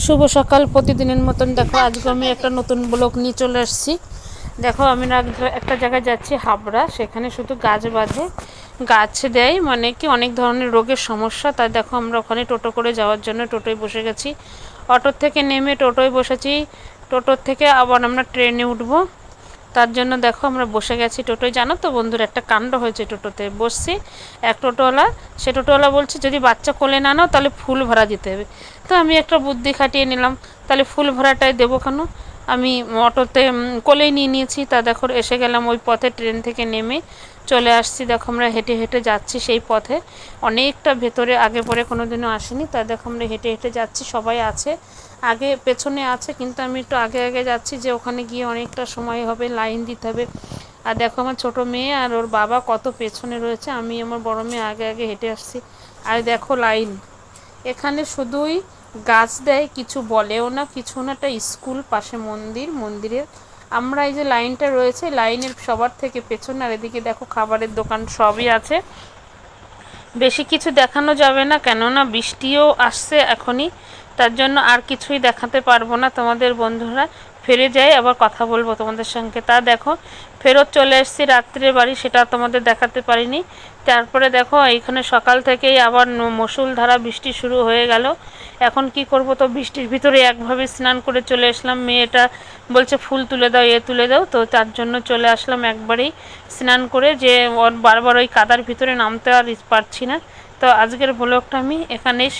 শুভ সকাল প্রতিদিনের মতন। দেখো, আজকে আমি একটা নতুন ব্লক নিয়ে চলে আসছি। দেখো, আমি এক- একটা জায়গায় যাচ্ছি, হাবড়া। সেখানে শুধু গাছ বাঁধে, গাছ দেয়। মানে কি, অনেক ধরনের রোগের সমস্যা। তাই দেখো, আমরা ওখানে টোটো করে যাওয়ার জন্য টোটোয় বসে গেছি। অটোর থেকে নেমে টোটোয় বসেছি। টোটোর থেকে আবার আমরা ট্রেনে উঠবো। তার জন্য দেখো আমরা বসে গেছি টোটোয়। জানো তো বন্ধুর, একটা কাণ্ড হয়েছে টোটোতে। বসছি, এক টোটোওয়ালা, সে টোটোওয়ালা বলছে, যদি বাচ্চা কোলে না নাও, তাহলে ফুল ভরা দিতে হবে। তো আমি একটা বুদ্ধি খাটিয়ে নিলাম। তাহলে ফুল ভরাটাই দেবো কেন? আমি অটোতে কোলেই নিয়ে নিয়েছি। তা দেখো, এসে গেলাম ওই পথে, ট্রেন থেকে নেমে চলে আসছি। দেখো, আমরা হেঁটে হেঁটে যাচ্ছি সেই পথে। অনেকটা ভেতরে, আগে পরে কোনো দিনও আসিনি। তা দেখো, আমরা হেঁটে হেঁটে যাচ্ছি, সবাই আছে। আগে পেছনে আছে, কিন্তু আমি একটু আগে আগে যাচ্ছি যে ওখানে গিয়ে অনেকটা সময় হবে, লাইন দিতে হবে। আর দেখো, আমার ছোট মেয়ে আর ওর বাবা কত পেছনে রয়েছে। আমি আমার বড় মেয়ে আগে আগে হেঁটে আসছি। আর দেখো, লাইন। এখানে শুধুই গাছ দেয়, কিছু বলেও না, কিছু না, একটা স্কুল পাশে মন্দির, মন্দিরের। আমরা এই যে লাইনটা রয়েছে, লাইনের সবার থেকে পেছন, আর এদিকে দেখো খাবারের দোকান সবই আছে। বেশি কিছু দেখানো যাবে না, কেননা বৃষ্টিও আসছে এখনই। তার জন্য আর কিছুই দেখাতে পারব না। তোমাদের বন্ধুরা ফিরে যাই, আবার কথা বলব তোমাদের সঙ্গে। তা দেখো, ফেরত চলে এসেছি রাত্রে বাড়ি, সেটা তোমাদের দেখাতে পারিনি। তারপরে দেখো, এইখানে সকাল থেকেই আবার ন- মুষলধারা বৃষ্টি শুরু হয়ে গেল। এখন কি করব তো, বৃষ্টির ভিতরে একভাবে স্নান করে চলে আসলাম। মেয়েটা বলছে, ফুল তুলে দাও, এ তুলে দাও। তো তার জন্য চলে আসলাম একবারেই স্নান করে, যে বারবার ওই কাদার ভিতরে নামতে আর পারছি না। তো আজকের ব্লগটা আমি এখানেই